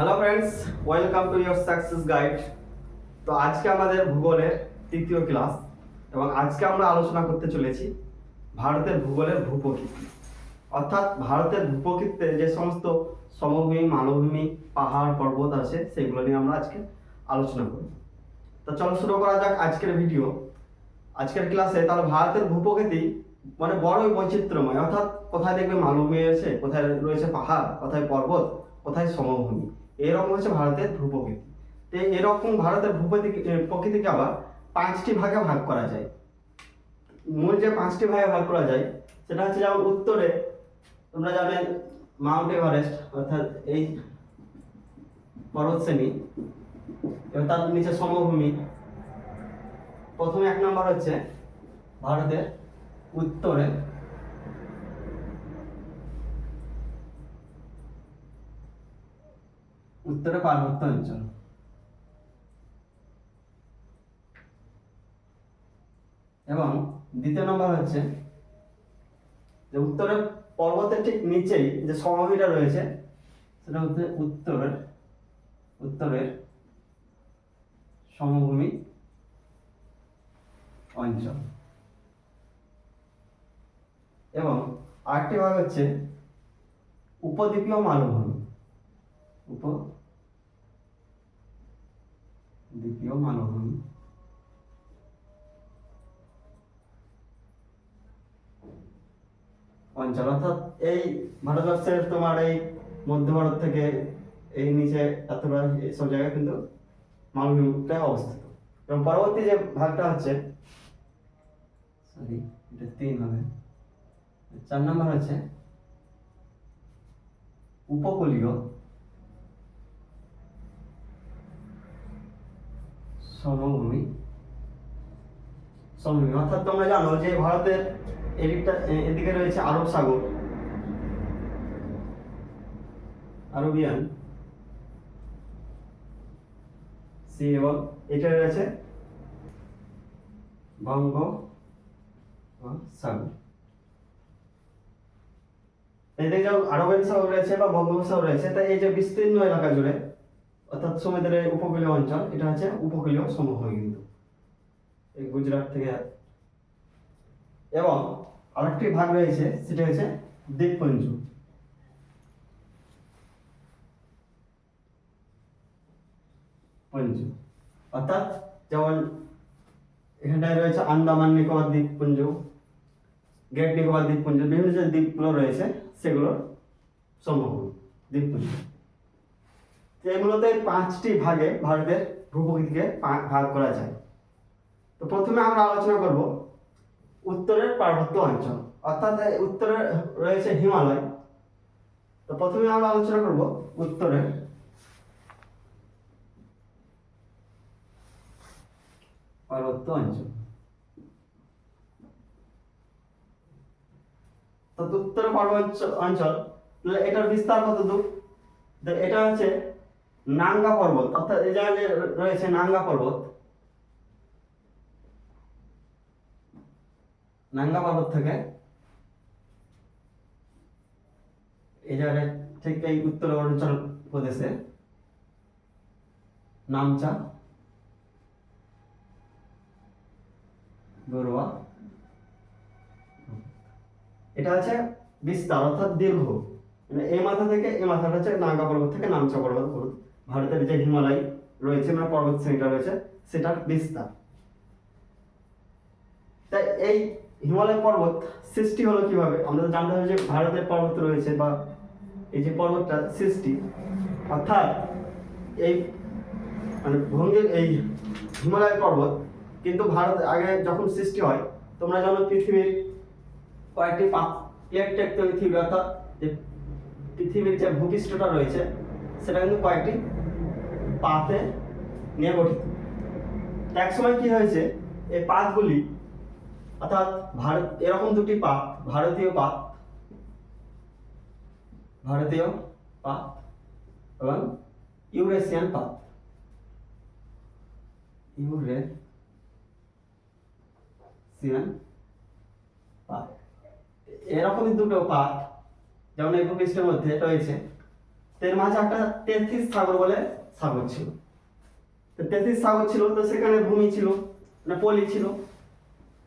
Hello friends welcome to your success guide তো আজকে আমাদের ভূগোলের তৃতীয় ক্লাস এবং আজকে আমরা আলোচনা করতে চলেছি ভারতের ভূগোলের ভূপ্রকৃতি। অর্থাৎ ভারতের ভূপ্রকৃতিতে যে সমস্ত সমভূমি, মালভূমি, পাহাড়, পর্বত আছে, সেগুলো নিয়ে আমরা আজকে আলোচনা করব। তো চলো শুরু করা যাক আজকের ভিডিও আজকের ক্লাসে তাহলে ভারতের ভূপ্রকৃতি মানে বড়ই বৈচিত্র্যময়। অর্থাৎ কোথায় দেখবে মালভূমি আছে কোথায় রয়েছে পাহাড়, কোথায় পর্বত, কোথায় সমভূমি। এরকম হচ্ছে ভারতের ভূপ্রকৃতি তো এরকম ভারতের ভূপ্রকৃতি প্রকৃতিকে আবার পাঁচটি ভাগে ভাগ করা যায়। মূল যে পাঁচটি ভাগে ভাগ করা যায়, সেটা হচ্ছে যেমন উত্তরে, তোমরা জানে মাউন্ট এভারেস্ট, অর্থাৎ এই পর্বত শ্রেণি, এবং তার নিচে সমভূমি। প্রথমে এক নম্বর হচ্ছে ভারতের উত্তরে। উত্তরে পার্বত্য অঞ্চল। এবং দ্বিতীয় নম্বর হচ্ছে যে উত্তরের পর্বতের ঠিক নিচেই যে সমভূমিটা রয়েছে, সেটা হচ্ছে উত্তরের উত্তরের সমভূমি অঞ্চল। এবং আরেকটি ভাগ হচ্ছে উপদ্বীপীয় মালভূমি। উপদ্বীপীয় মালভূমি অঞ্চল, অর্থাৎ এই ভারতবর্ষের তোমার এই মধ্য ভারত থেকে এই নিচে এতটা সব জায়গায় কিন্তু মালভূমিটা অবস্থিত। এবং পরবর্তী যে ভাগটা হচ্ছে সরি এটা তিন হবে। চার নম্বর হচ্ছে, উপকূলীয় সমভূমি। সমভূমি, অর্থাৎ তোমরা জানো যে ভারতের এদিকটা এদিকে রয়েছে আরব সাগর। আরবিয়ান। সি এবং এটা রয়েছে বঙ্গ সাগর এদিকে যেমন আরবের সাগর রয়েছে বা বঙ্গোপসাগর রয়েছে তাই এই যে বিস্তীর্ণ এলাকা জুড়ে অর্থাৎ সমুদ্রের এই উপকূলীয় অঞ্চল, এটা হচ্ছে উপকূলীয় সমভূমি কিন্তু। এই গুজরাট থেকে। এবং আরেকটি ভাগ রয়েছে, সেটা হচ্ছে দ্বীপপুঞ্জ। পুঞ্জ। অর্থাৎ যেমন এখানটায় রয়েছে আন্দামান নিকোবর দ্বীপপুঞ্জ, গ্রেট নিকোবর দ্বীপপুঞ্জ, বিভিন্ন যে দ্বীপগুলো রয়েছে, সেগুলোর সমভূমি দ্বীপপুঞ্জ। এগুলোতে পাঁচটি ভাগে ভারতের ভূপ্রকৃতিকে ভাগ করা যায়। তো প্রথমে আমরা আলোচনা করব উত্তরের পার্বত্য অঞ্চল, অর্থাৎ উত্তরে রয়েছে হিমালয়। তো প্রথমে আমরা আলোচনা করব উত্তরের। পার্বত্য অঞ্চল। উত্তর পার্বত্য অঞ্চল এটার বিস্তার কত দূর এটা হচ্ছে নাঙ্গা পর্বত, অর্থাৎ এই জায়গায় রয়েছে নাঙ্গা পর্বত নাঙ্গা পর্বত থেকে এই জায়গায় ঠিক এই উত্তর অরুণাচল প্রদেশে নামচা গরুয়া এটা হচ্ছে বিস্তার, অর্থাৎ দীর্ঘ মানে এই মাথা থেকে, এই মাথাটা হচ্ছে নাঙ্গা পর্বত থেকে নামচা পর্বত। ভারতের যে হিমালয় রয়েছে মানে পর্বত শ্রেণীটা রয়েছে সেটার বিস্তার। তাই এই হিমালয় পর্বত সৃষ্টি হলো কীভাবে? আমরা তো জানতে হবে যে ভারতের পর্বত রয়েছে বা এই যে পর্বতটা সৃষ্টি, অর্থাৎ এই মানে ভঙ্গের এই হিমালয় পর্বত কিন্তু ভারত আগে যখন সৃষ্টি হয়, তোমরা জানো পৃথিবীর কয়েকটি প্লেট অর্থাৎ যে পৃথিবীর যে ভূপৃষ্ঠটা রয়েছে, সেটা কিন্তু কয়েকটি পাতে নিয়ে গঠিত। এক সময় কি হয়েছে? এই পাতগুলি, অর্থাৎ ভারত, এরকম দুটি পাত, ভারতীয় পাত ভারতীয় পাত এবং ইউরেশিয়ান পাত। ইউরেশিয়ান পাত। এরকমই দুটো পাত, যেমন এই ভূপৃষ্ঠের মধ্যে রয়েছে। এর মাঝে একটা তেত্রিশ সাগর বলে সাগর ছিল। তো তেথিস সাগর ছিল, তো সেখানে ভূমি ছিল মানে পলি ছিল।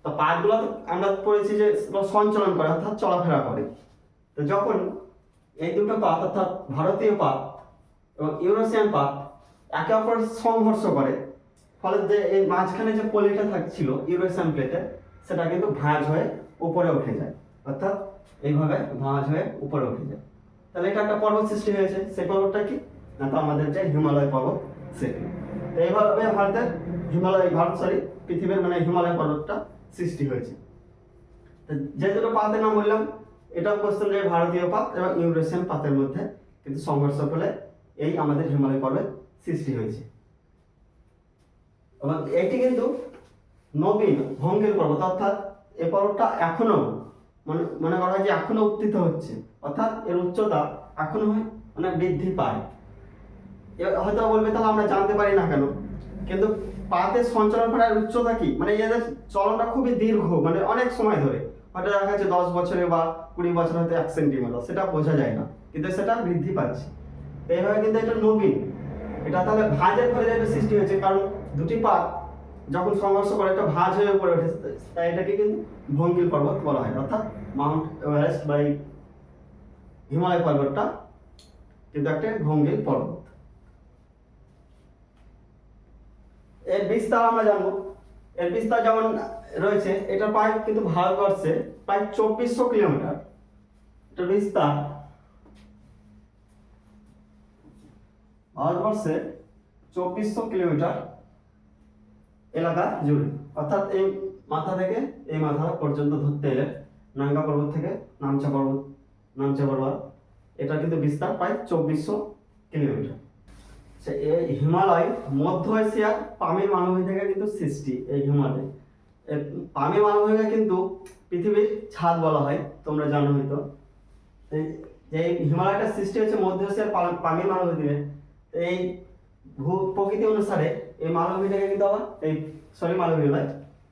তো পাতগুলো তো আমরা পড়েছি যে সঞ্চালন করে, অর্থাৎ চলাফেরা করে। তো যখন এই দুটো পাত, অর্থাৎ ভারতীয় পাত এবং ইউরোসিয়ান পাত একে অপরের সংঘর্ষ করে, ফলে যে এই মাঝখানে যে পলিটা থাকছিল ইউরোসিয়ান প্লেটে, সেটা কিন্তু ভাঁজ হয়ে উপরে উঠে যায়। অর্থাৎ এইভাবে ভাঁজ হয়ে উপরে উঠে যায়। তাহলে এটা একটা পর্বত সৃষ্টি হয়েছে। সেই পর্বতটা কি? না তো আমাদের যে হিমালয় পর্বত সেটি তো এইভাবে ভারতের হিমালয়, ভারত সরি পৃথিবীর মানে হিমালয় পর্বতটা সৃষ্টি হয়েছে। যে দুটো পাতের নাম বললাম, এটাও কোশ্চেন যে ভারতীয় পাত এবং ইউরেশিয়ান পাতের মধ্যে কিন্তু সংঘর্ষ ফলে এই আমাদের হিমালয় পর্বত সৃষ্টি হয়েছে। এবং এটি কিন্তু নবীন ভঙ্গের পর্বত, অর্থাৎ এই পর্বতটা এখনও মনে মনে করা হয় যে এখনও উত্থিত হচ্ছে। অর্থাৎ এর উচ্চতা এখনও হয় মানে বৃদ্ধি পায়। এ হয়তো বলবে, তাহলে আমরা জানতে পারি না কেন? কিন্তু পাতের সঞ্চালন করার উচ্চতা কি? মানে এদের চলনটা খুবই দীর্ঘ মানে অনেক সময় ধরে। হয়তো দেখা যাচ্ছে দশ বছরে বা কুড়ি বছর হয়তো এক সেন্টিমিটার সেটা বোঝা যায় না। কিন্তু সেটা বৃদ্ধি পাচ্ছে। এইভাবে কিন্তু এটা নবীন, এটা তাহলে ভাঁজের ফলে এটা সৃষ্টি হয়েছে, কারণ দুটি পাত যখন সংঘর্ষ করে, একটা ভাঁজ হয়ে উপরে উঠেছে তাই এটাকে কিন্তু ভঙ্গিল পর্বত বলা হয়। অর্থাৎ মাউন্ট এভারেস্ট বা হিমালয় পর্বতটা কিন্তু একটা ভঙ্গিল পর্বত। এর বিস্তার আমরা জানব। এর বিস্তার যেমন রয়েছে, এটা প্রায় কিন্তু ভারতবর্ষে প্রায় চব্বিশশো কিলোমিটার। এটা বিস্তার ভারতবর্ষে চব্বিশশো কিলোমিটার এলাকা জুড়ে। অর্থাৎ এই মাথা থেকে এই মাথা পর্যন্ত ধরতে এলে নাঙ্গা পর্বত থেকে নামচা পর্বত নামচা পর্বত এটা কিন্তু বিস্তার প্রায় চব্বিশশো কিলোমিটার। হিমালয়, মধ্য এশিয়ার মালভূমি থেকে কিন্তু সৃষ্টি এই হিমালয়। পামি মালভূমিকে কিন্তু পৃথিবীর ছাদ বলা হয়, তোমরা জানো হয়তো। এই যে এই হিমালয়টা সৃষ্টি হচ্ছে মধ্য এশিয়ার পা- পামির মালভূমি থেকে এই ভূ, প্রকৃতি অনুসারে এই মালভূমিটাকে কিন্তু আবার, এই সরি মালভূমি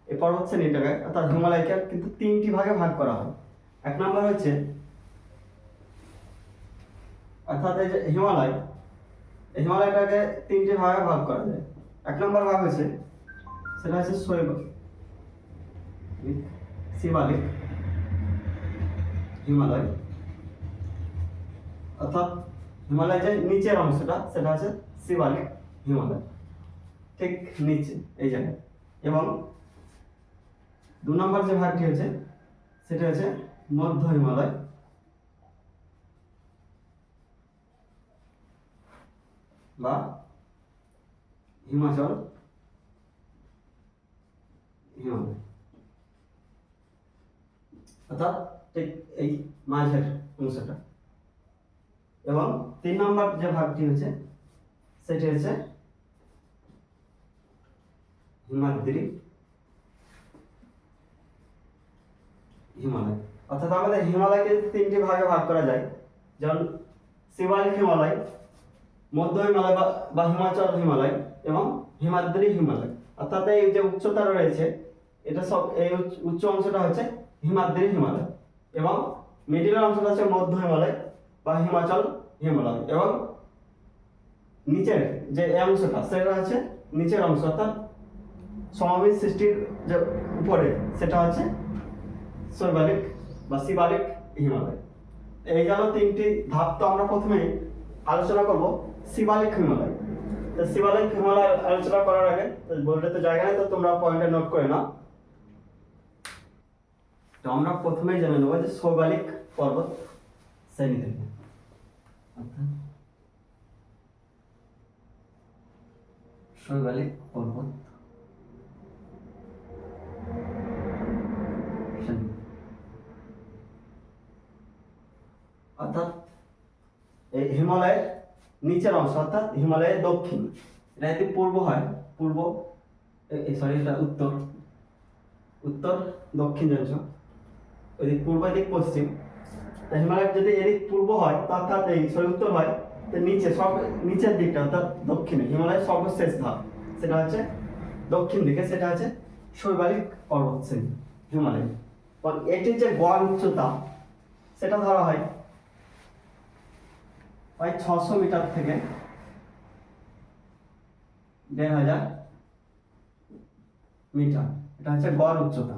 এই পর্বত শ্রেণীটাকে অর্থাৎ হিমালয়কে কিন্তু তিনটি ভাগে ভাগ করা হয়। এক নম্বর হচ্ছে, অর্থাৎ এই যে হিমালয় হিমালয়টাকে তিনটি ভাগে ভাগ করা যায়। এক নম্বর ভাগ হয়েছে, সেটা হচ্ছে শৈব শিবালিক হিমালয়। অর্থাৎ হিমালয় যে নিচের অংশটা, সেটা হচ্ছে শিবালিক হিমালয়, ঠিক নিচে, এই জায়গায়। এবং দু নম্বর যে ভাগটি হচ্ছে সেটা হচ্ছে মধ্য হিমালয়। বা হিমাচল হিমালয়। অর্থাৎ এই মাঝের অংশটা। এবং তিন নম্বর যে ভাগটি হচ্ছে সেটি হচ্ছে হিমাদ্রি হিমালয়। অর্থাৎ আমাদের হিমালয়কে তিনটি ভাগে ভাগ করা যায়। যেমন শিবালিক হিমালয় মধ্য হিমালয় বা- হিমাচল হিমালয় এবং হিমাদ্রি হিমালয়। অর্থাৎ এই যে উচ্চতা রয়েছে, এটা সব, এই উচ্চ- অংশটা হচ্ছে হিমাদ্রি হিমালয় এবং মিডিলের অংশটা হচ্ছে মধ্য হিমালয় বা হিমাচল হিমালয় এবং নিচের যে অংশটা, সেটা হচ্ছে নিচের অংশ। অর্থাৎ সমাবেশ সৃষ্টির যে উপরে, সেটা হচ্ছে শৈবালিক বা শিবালিক হিমালয়। এই গেল তিনটি ধাপ। তো আমরা প্রথমে আলোচনা করব শিবালিক হিমালয়। তো শিবালিক হিমালয় আলোচনা করার আগে, তো জায়গা নেই, তো তোমরা পয়েন্টে নোট করে নাও। তো আমরা প্রথমেই জেনে নেব যে পর্বত শ্রেণি শৈবালিক পর্বত অর্থাৎ এই হিমালয়ের নিচের অংশ, অর্থাৎ হিমালয়ের দক্ষিণ। এটা যদি পূর্ব হয়, পূর্ব সরি এটা উত্তর। উত্তর, দক্ষিণ অংশ ওইদিক পূর্ব দিক পশ্চিম। হিমালয়ের যদি এদিক পূর্ব হয় অর্থাৎ এই সরি উত্তর হয়, তো নিচে সব, নিচের দিকটা, অর্থাৎ দক্ষিণে, হিমালয়ের সর্বশেষ ধাপ। সেটা হচ্ছে দক্ষিণ দিকে, সেটা হচ্ছে শৈবালিক পর্বত শ্রেণি হিমালয় এটির যে গড় উচ্চতা সেটা ধরা হয় প্রায় ছশো মিটার থেকে দেড় হাজার মিটার। এটা হচ্ছে গড় উচ্চতা।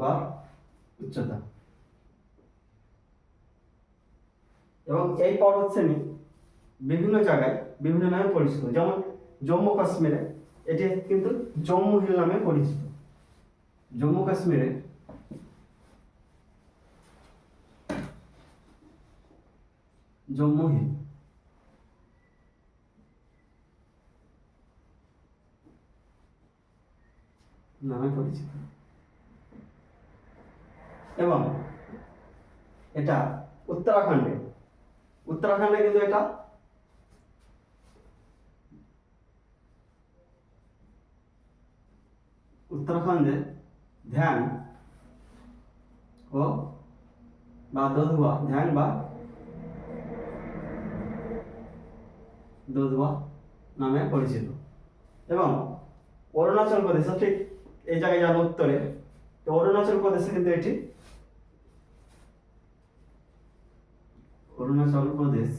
গড় উচ্চতা। এবং এই পর্বত শ্রেণি বিভিন্ন জায়গায়, বিভিন্ন নামে পরিচিত। যেমন জম্মু কাশ্মীরে, এটি কিন্তু জম্মু হিল নামে পরিচিত। জম্মু কাশ্মীরে জম্মু হিল নামে পরিচিত। এবং এটা উত্তরাখণ্ডে। উত্তরাখণ্ডে কিন্তু এটা উত্তরাখণ্ডে ধ্যান ও বা দোধুয়া ধ্যান বা দোধুয়া নামে পরিচিত। এবং অরুণাচল প্রদেশ, ঠিক এই জায়গায় যান উত্তরে, তো অরুণাচল প্রদেশে কিন্তু এটি অরুণাচল প্রদেশ।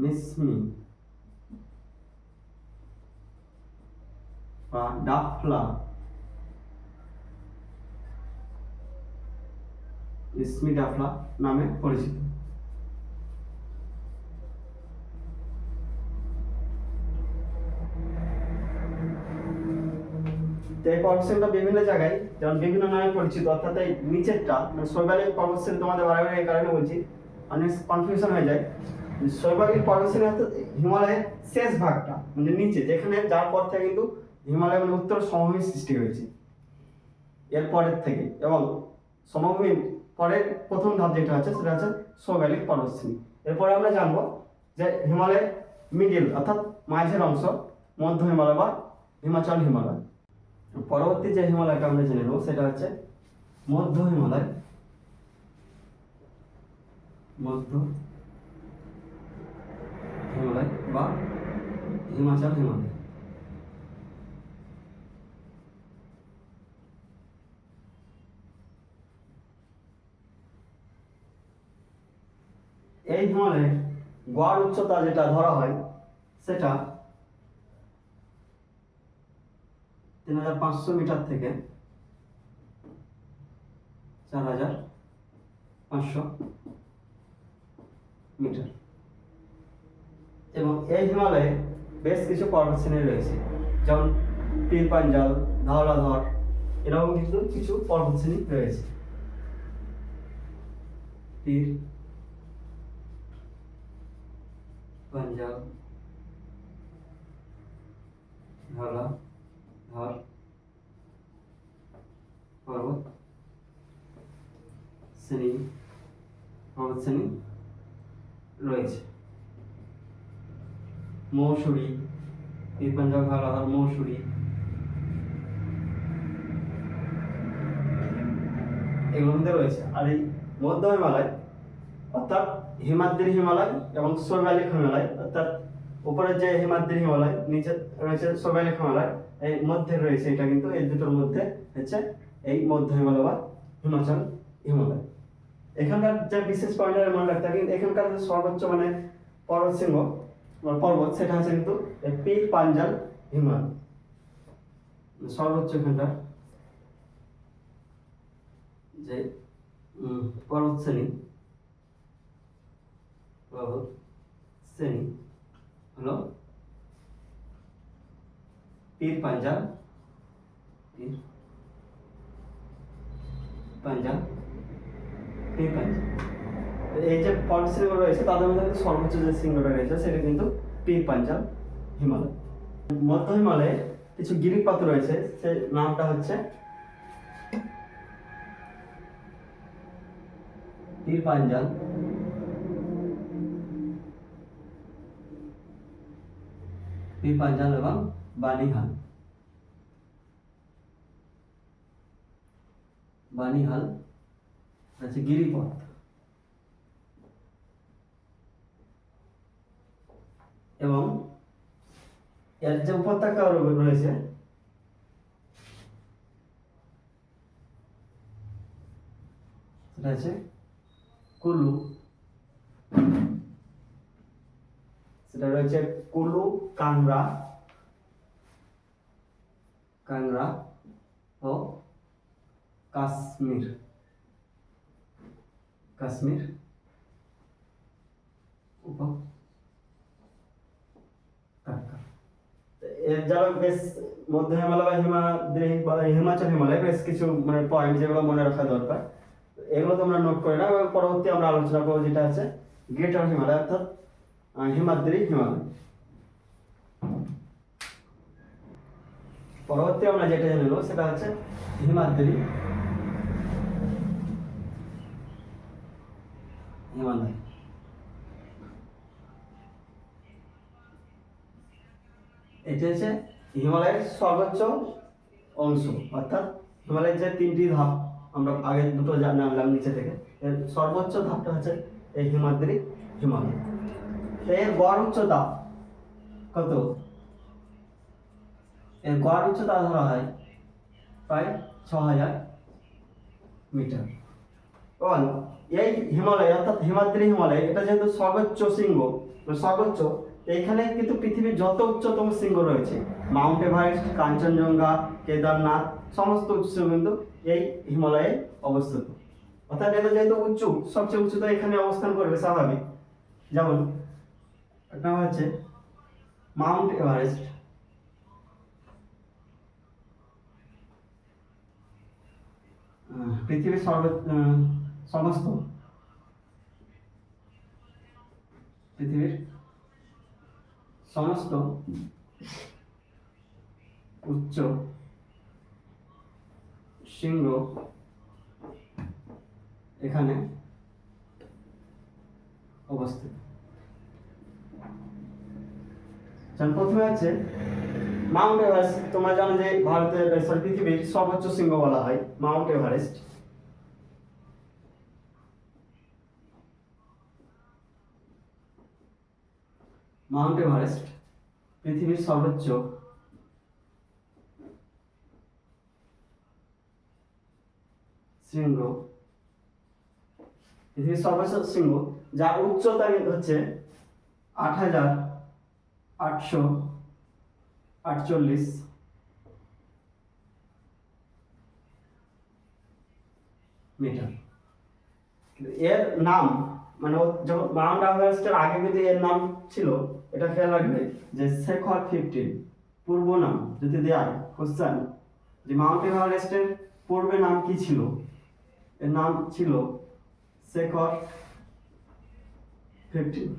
মিসমি বা ডাফলা। ইসমি ডাফলা নামে পরিচিত। এই পর্বতশ্রেণীটা বিভিন্ন জায়গায়, যেমন বিভিন্ন নামে পরিচিত, অর্থাৎ এই নিচেরটা মানে শৈবালিক পর্বতশ্রেণী তোমাদের বারবার এই কারণে বলছি অনেক কনফিউশন হয়ে যায়। শৈবালিক পর্বতশ্রেণী অর্থাৎ হিমালয়ের শেষ ভাগটা মানে নিচে, যেখানে যার পর থেকে কিন্তু হিমালয় মানে উত্তর সমভূমি সৃষ্টি হয়েছে। এর পরের থেকে, এবং সমভূমির পরের প্রথম ধাপ যেটা আছে, সেটা হচ্ছে শৈবালিক পর্বতশ্রেণী এরপরে আমরা জানব যে হিমালয়ের মিডিল অর্থাৎ মাঝের অংশ, মধ্য হিমালয় বা হিমাচল হিমালয়। পরবর্তী যে হিমালয়টা আমরা জেনে নেব, সেটা হচ্ছে মধ্য হিমালয়। মধ্য হিমালয় বা হিমাচল হিমালয়। এই হিমালয়ের গড় উচ্চতা যেটা ধরা হয়, সেটা তিন হাজার পাঁচশো মিটার থেকে চার হাজার পাঁচশো মিটার। এবং এই হিমালয়ে বেশ কিছু পর্বতশ্রেণী রয়েছে, যেমন পীর পাঞ্জাল, ধওলাধর, এরকম কিন্তু কিছু পর্বত শ্রেণি রয়েছে। পীর পাঞ্জাল ধলা ধর পর্বত শ্রেণি পর্বত শ্রেণি রয়েছে। মৌসুরি পীর পাঞ্জাল ধলাধর মৌসুরি। এগুলোর মধ্যে রয়েছে আর এই মধ্য হিমালয় অর্থাৎ হিমাদ্রি হিমালয় এবং শৈবালিক হিমালয় অর্থাৎ উপরে যে হিমাদ্রি হিমালয় নিচে রয়েছে শৈবালিক হিমালয় এই মধ্যে রয়েছে এটা কিন্তু, এই দুটোর মধ্যে হচ্ছে এই মধ্য হিমালয় বা হিমাচল হিমালয়। এখানকার যে বিশেষ পয়েন্টের মনে রাখতে কিন্তু এখানকার সর্বোচ্চ মানে পর্বত শৃঙ্গ পর্বত, সেটা হচ্ছে কিন্তু পীর পাঞ্জাল হিমালয়। সর্বোচ্চ এখানকার যে পর্বত শ্রেণি। পর্বত শ্রেণি হলো পীর পাঞ্জাল পীর? পাঞ্জাল পীর পাঞ্জাল এই যে পর্বত শ্রেণীগুলো রয়েছে, তাদের মধ্যে সর্বোচ্চ যে শৃঙ্গটা রয়েছে, সেটা কিন্তু পীর পাঞ্জাল হিমালয়। মধ্য হিমালয়ে কিছু গিরিপাত রয়েছে সে নামটা হচ্ছে পীর পাঞ্জাল পিপাজাল এবং বানিহাল বানিহাল আছে গিরিপথ। এবং এর যে উপত্যকা রয়েছে সেটা আছে কুল্লু। সেটা রয়েছে কুলু, কাংরা কাংরা ও কাশ্মীর। কাশ্মীর উপত্যকা। এর যারা বেশ মধ্য হিমালয় বা হিমাচল, হিমালয় বেশ কিছু মানে পয়েন্ট যেগুলো মনে রাখা দরকার। এগুলো তোমরা নোট করে নাও এবং পরবর্তী আমরা আলোচনা করব যেটা আছে গ্রেটার হিমালয় অর্থাৎ হিমাদ্রি হিমালয় পরবর্তী আমরা যেটা জেনে সেটা হচ্ছে হিমাদ্রি। হিমালয় এটা হচ্ছে হিমালয়ের সর্বোচ্চ অংশ, অর্থাৎ হিমালয়ের যে তিনটি ধাপ, আমরা আগে দুটো নামলাম নিচে থেকে। এর সর্বোচ্চ ধাপটা হচ্ছে এই হিমাদ্রি, হিমালয়। এর গড় উচ্চতা কত? এর গড় উচ্চতা ধরা হয় প্রায় ছ হাজার মিটার। এবং এই হিমালয়, অর্থাৎ হিমাদ্রি হিমালয়, এটা যেহেতু সর্বোচ্চ শৃঙ্গ সর্বোচ্চ, এইখানে কিন্তু পৃথিবীর যত উচ্চতম শৃঙ্গ রয়েছে, মাউন্ট এভারেস্ট, কাঞ্চনজঙ্ঘা, কেদারনাথ, সমস্ত উচ্চ কিন্তু এই হিমালয়ে অবস্থিত। অর্থাৎ এটা যেহেতু উঁচু, সবচেয়ে উঁচুতা এখানে অবস্থান করবে স্বাভাবিক। যেমন একটা হচ্ছে মাউন্ট এভারেস্ট। পৃথিবীর সর্ব সমস্ত পৃথিবীর সমস্ত উচ্চ শৃঙ্গ এখানে অবস্থিত। যেমন প্রথমে আছে মাউন্ট এভারেস্ট তোমরা জানো যে ভারতের পৃথিবীর সর্বোচ্চ শৃঙ্গ বলা হয় মাউন্ট এভারেস্ট মাউন্ট এভারেস্ট পৃথিবীর সর্বোচ্চ। শৃঙ্গ। পৃথিবীর সর্বোচ্চ শৃঙ্গ, যার উচ্চতা হচ্ছে আট হাজার আটশো আটচল্লিশ। মিটার। এর নাম মানে যখন মাউন্ট এভারেস্টের আগে কিন্তু এর নাম ছিল, এটা খেয়াল রাখবে যে শেখর ফিফটিন, পূর্ব নাম যদি দেয় কোশ্চেন যে মাউন্ট এভারেস্টের পূর্বে নাম কি ছিল? এর নাম ছিল শেখর ফিফটিন।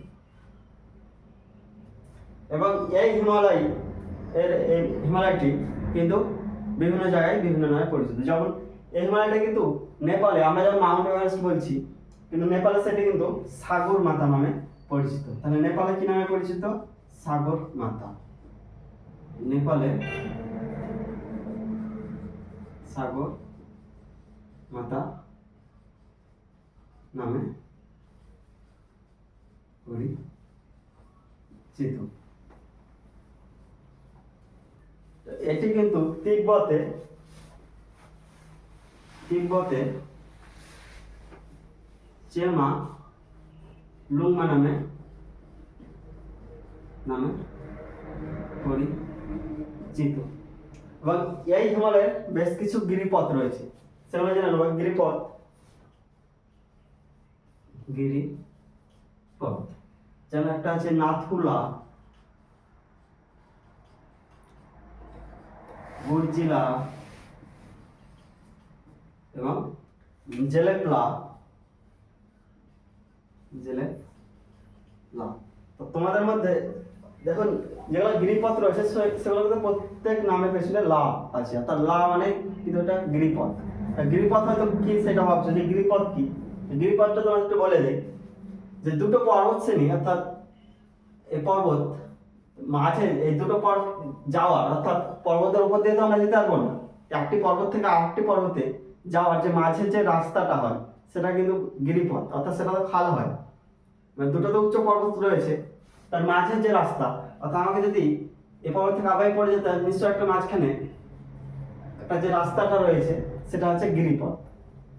এবং এই হিমালয়, এর এই হিমালয়টি কিন্তু বিভিন্ন জায়গায় বিভিন্ন নামে পরিচিত। যেমন এই হিমালয়টা কিন্তু নেপালে, আমরা যেমন মাউন্ট এভারেস্ট বলছি, কিন্তু নেপালে সেটি কিন্তু সাগর মাতা নামে পরিচিত। তাহলে নেপালে কি নামে পরিচিত? সাগর মাতা। নেপালে সাগর মাতা নামে পরিচিত। এটি কিন্তু তিব্বতে তিব্বতে চেমা লুংমা নামে নামে পরিচিত। এবং এই হিমালয়ের বেশ কিছু গিরিপথ রয়েছে। সেগুলো জেনে নেব। গিরিপথ গিরিপথ। যেমন একটা আছে নাথুলা গুরজিলা এবং জেলেপলা। জেলেপলা। তো তোমাদের মধ্যে দেখুন, যেগুলো গিরিপথ রয়েছে সেগুলোর মধ্যে প্রত্যেক নামে পেছনে লা আছে। অর্থাৎ লা মানে কিন্তু এটা গিরিপথ। গিরিপথ হয়তো কি সেটা ভাবছ যে গিরিপথ কি? গিরিপথটা একটু বলে দেয় যে দুটো পর্বত শ্রেণি অর্থাৎ এই পর্বত মাঝে এই দুটো পর্বত যাওয়ার অর্থাৎ পর্বতের উপর দিয়ে তো আমরা যেতে পারব না। একটি পর্বত থেকে আরেকটি পর্বতে যাওয়ার যে মাঝে যে রাস্তাটা হয়, সেটা কিন্তু গিরিপথ, অর্থাৎ সেটা তো খাল হয়। মানে দুটো তো উচ্চ পর্বত রয়েছে, তার মাঝের যে রাস্তা, অর্থাৎ আমাকে যদি এ পর্বত থেকে আবাই পড়ে যেতে নিশ্চয় একটা মাঝখানে একটা যে রাস্তাটা রয়েছে, সেটা হচ্ছে গিরিপথ।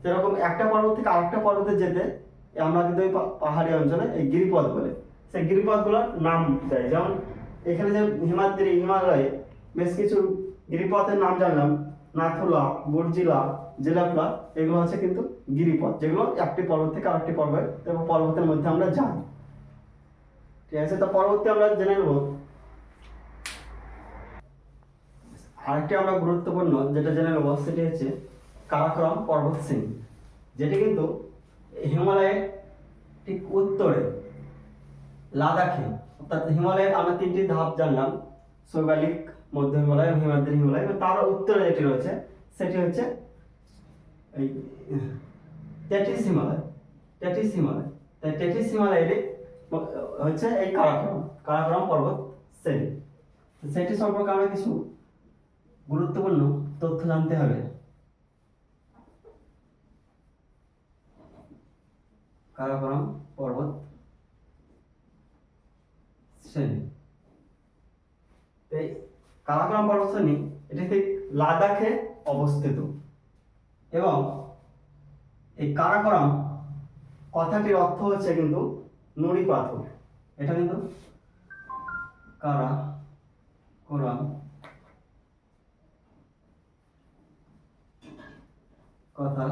সেরকম একটা পর্বত থেকে আরেকটা পর্বতে যেতে আমরা কিন্তু পা- পাহাড়ি অঞ্চলে এই গিরিপথ বলে, সেই গিরিপথগুলোর নাম দেয়। যেমন এখানে যে হিমাদ্রি হিমালয়ে, বেশ কিছু গিরিপথের নাম জানলাম। নাথুলা, বুর্জিলা, জেলাপলা, এগুলো হচ্ছে কিন্তু গিরিপথ, যেগুলো একটি পর্বত থেকে আরেকটি পর্বত, এবং পর্বতের মধ্যে আমরা যাই ঠিক আছে, তো পরবর্তী আমরা জেনে নেব। আরেকটি আমরা গুরুত্বপূর্ণ যেটা জেনে নেব, সেটি হচ্ছে কারাকরম পর্বত শ্রেণি, যেটি কিন্তু হিমালয়ের ঠিক উত্তরে, লাদাখে অর্থাৎ হিমালয়ের আমরা তিনটি ধাপ জানলাম। শৈবালিক মধ্য হিমালয় এবং হিমাদ্রি হিমালয় এবং তার উত্তরে যেটি রয়েছে, সেটি হচ্ছে এই টেটিস হিমালয় টেটিস হিমালয়। তাই টেটিস হিমালয়ের হচ্ছে এই কারাকরম কারাকরম পর্বত শ্রেণি। সেটি সম্পর্কে আমরা কিছু গুরুত্বপূর্ণ তথ্য জানতে হবে। কারাকরম পর্বত শ্রেণি। কারাকরম পর্বত শ্রেণি, এটি ঠিক লাদাখে অবস্থিত। এবং এই কারাকরম কথাটির অর্থ হচ্ছে কিন্তু নুড়ি পাথর। এটা কিন্তু কারা কোরআন কথা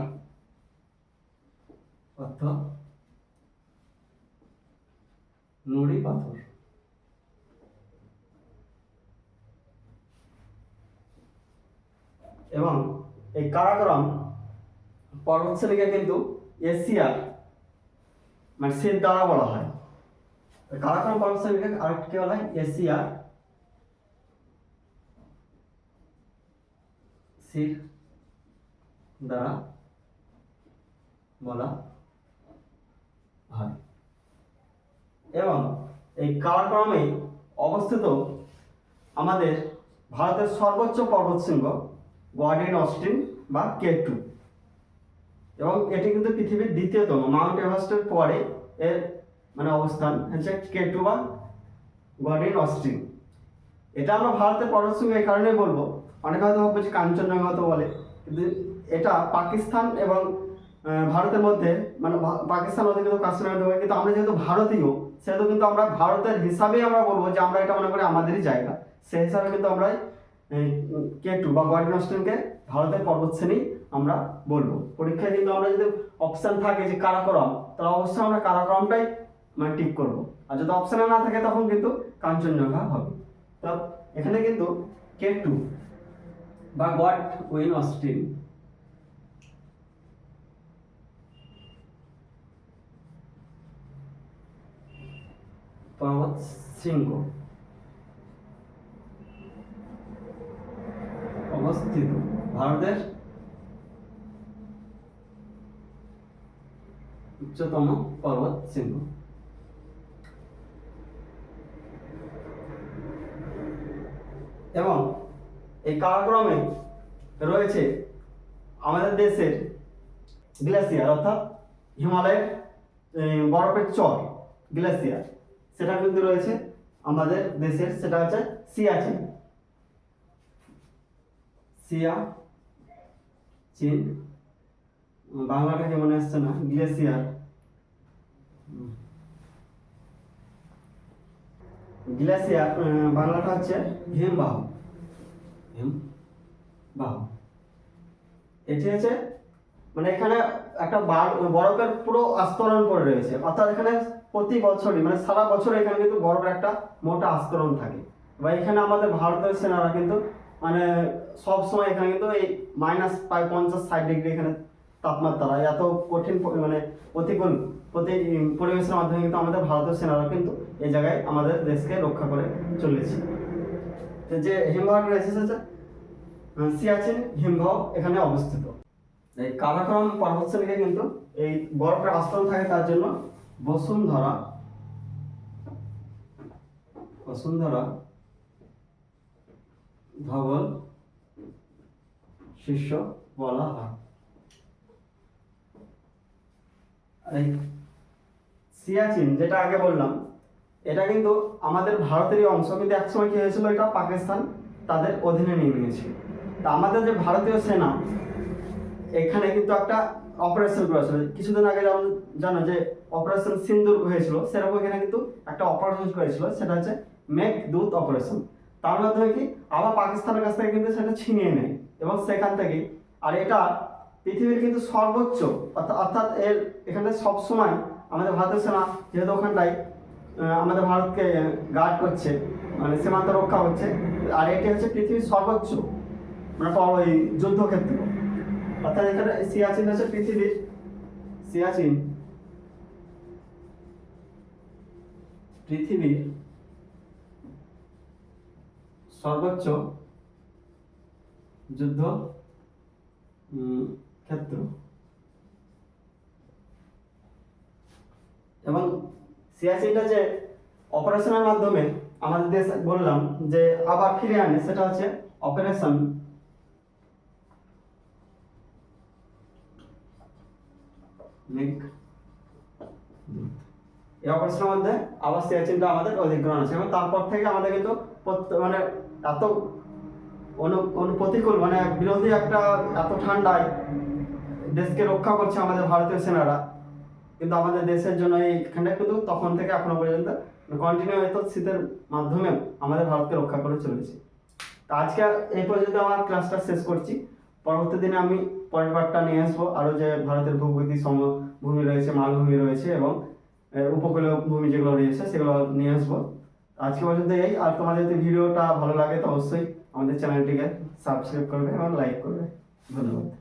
অর্থ নুড়ি পাথর। এবং এই কারাকরম পর্বতশ্রেণীকে কিন্তু এশিয়ার মানে সে দ্বারা বলা হয়। কারাকরম পর্বতশ্রেণীকে আরেকটি বলা হয়? এশিয়ার সির দ্বারা বলা হয়। এবং এই কারাকরমে অবস্থিত আমাদের ভারতের সর্বোচ্চ পর্বতশৃঙ্গ গোয়ার্ডিন অস্টিন বা কে টু এবং এটি কিন্তু পৃথিবীর দ্বিতীয়তম। মাউন্ট এভারেস্টের পরে এর মানে অবস্থান হচ্ছে কে টু বা গোয়ার্ডিন অস্টিন এটা আমরা ভারতের পর্বতশৃঙ্গ এই কারণে বলব। অনেকে হয়তো ভাববে যে কাঞ্চনজঙ্ঘা তো বলে। কিন্তু এটা পাকিস্তান এবং ভারতের মধ্যে মানে পাকিস্তান অধিকৃত কাশ্মীর কিন্তু আমরা যেহেতু ভারতীয়, সেহেতু কিন্তু আমরা ভারতের হিসাবেই আমরা বলব যে আমরা এটা মনে করি আমাদেরই জায়গা। সেই হিসাবে কিন্তু আমরা কে টু বা গোয়ার্ডিন অস্টিনকে ভারতের পর্বত শ্রেণি আমরা বলব। পরীক্ষায় কিন্তু আমরা যদি অপশান থাকে যে কারাকরম, তাহলে অবশ্যই আমরা কারাকরমটাই মানে টিক করব। আর যদি অপশানে না থাকে, তখন কিন্তু কাঞ্চনজঙ্ঘা হবে। তো এখানে কিন্তু কে টু বা গড উইন অস্টিন। পর্বত শৃঙ্গ। অবস্থিত। ভারতের উচ্চতম পর্বত শৃঙ্গ। এবং এই কারাক্রমে রয়েছে আমাদের দেশের গ্লেসিয়ার অর্থাৎ হিমালয়ের বরফের চর গ্লেসিয়ার সেটা কিন্তু রয়েছে আমাদের দেশের, সেটা হচ্ছে সিয়াচিন। সিয়া চীন বাংলাটা কি মনে আসছে না? গ্লেসিয়ার গ্লেসিয়ার বাংলাটা হচ্ছে হিমবাহ। হিমবাহ এটি হচ্ছে মানে এখানে একটা বার- বরফের পুরো আস্তরণ পড়ে রয়েছে। অর্থাৎ এখানে প্রতি বছরই মানে সারা বছর এখানে কিন্তু বরফের একটা মোটা আস্তরণ থাকে। বা এখানে আমাদের ভারতের সেনারা কিন্তু মানে সব সময় এখানে কিন্তু এই মাইনাস প্রায় পঞ্চাশ ষাট ডিগ্রি এখানে তাপমাত্রা এত কঠিন মানে প্রতিকূল প্রতি পরিবেশের মাধ্যমে কিন্তু আমাদের ভারতীয় সেনারা কিন্তু এই জায়গায় আমাদের দেশকে রক্ষা করে চলেছে। যে হিমবাহটা রয়েছে সেটা আহ, সিয়াচেন হিমবাহ এখানে অবস্থিত। এই কারাকরম পর্বতশ্রেণীকে কিন্তু এই বরফের আস্তরণ থাকে তার জন্য বসুন্ধরা বসুন্ধরা ধবল শীর্ষ বলা হয়। এই সিয়াচিন, যেটা আগে বললাম, এটা কিন্তু আমাদের ভারতেরই অংশ। কিন্তু একসময় কি হয়েছিল, এটা পাকিস্তান তাদের অধীনে নিয়ে নিয়েছিল তা আমাদের যে ভারতীয় সেনা, এখানে কিন্তু একটা অপারেশন করেছিল। কিছুদিন আগে যেমন জানো যে অপারেশন সিন্দুর হয়েছিল, সেরকম এখানে কিন্তু একটা অপারেশন করেছিল, সেটা হচ্ছে মেক দুধ অপারেশন তার মাধ্যমে কি, আবার পাকিস্তানের কাছ থেকে কিন্তু সেটা ছিনিয়ে নেয়। এবং সেখান থেকে, আর এটা পৃথিবীর কিন্তু সর্বোচ্চ অর্থাৎ এর এখানে সবসময় আমাদের ভারতের সেনা যেহেতু ওখানটায় আমাদের ভারতকে গার্ড করছে মানে সীমান্ত রক্ষা করছে, আর এটি হচ্ছে পৃথিবীর সর্বোচ্চ মানে ওই যুদ্ধক্ষেত্র। অর্থাৎ এখানে সিয়াচিন হচ্ছে পৃথিবীর, সিয়াচিন পৃথিবীর সর্বোচ্চ যুদ্ধ ক্ষেত্র। এবং সিয়াচিনটা যে অপারেশনের মাধ্যমে আমাদের দেশ বললাম যে আবার ফিরে আনে, সেটা হচ্ছে অপারেশন। এই অপারেশনের মধ্যে আবার সিয়াচিনটা আমাদের অধিগ্রহণ আছে। এবং তারপর থেকে আমাদের কিন্তু মানে এত অনু প্রতিকূল মানে বিরোধী একটা এত ঠান্ডায় দেশকে রক্ষা করছে আমাদের ভারতীয় সেনারা। কিন্তু আমাদের দেশের জন্য এই এইখানটা কিন্তু তখন থেকে এখনও পর্যন্ত কন্টিনিউ হয়তো শীতের মাধ্যমেও আমাদের ভারতকে রক্ষা করে চলেছে। তো আজকে এই পর্যন্ত আমার ক্লাসটা শেষ করছি। পরবর্তী দিনে আমি পরের পার্টটা নিয়ে আসব। আরও যে ভারতের ভূপতি সমভূমি রয়েছে মালভূমি রয়েছে এবং উপকূলীয় ভূমি যেগুলো রয়েছে সেগুলো নিয়ে আসব। আজকে পর্যন্ত এই। আর তোমাদের যদি ভিডিওটা ভালো লাগে তো অবশ্যই আমাদের চ্যানেলটিকে সাবস্ক্রাইব করবে এবং লাইক করবে। ধন্যবাদ।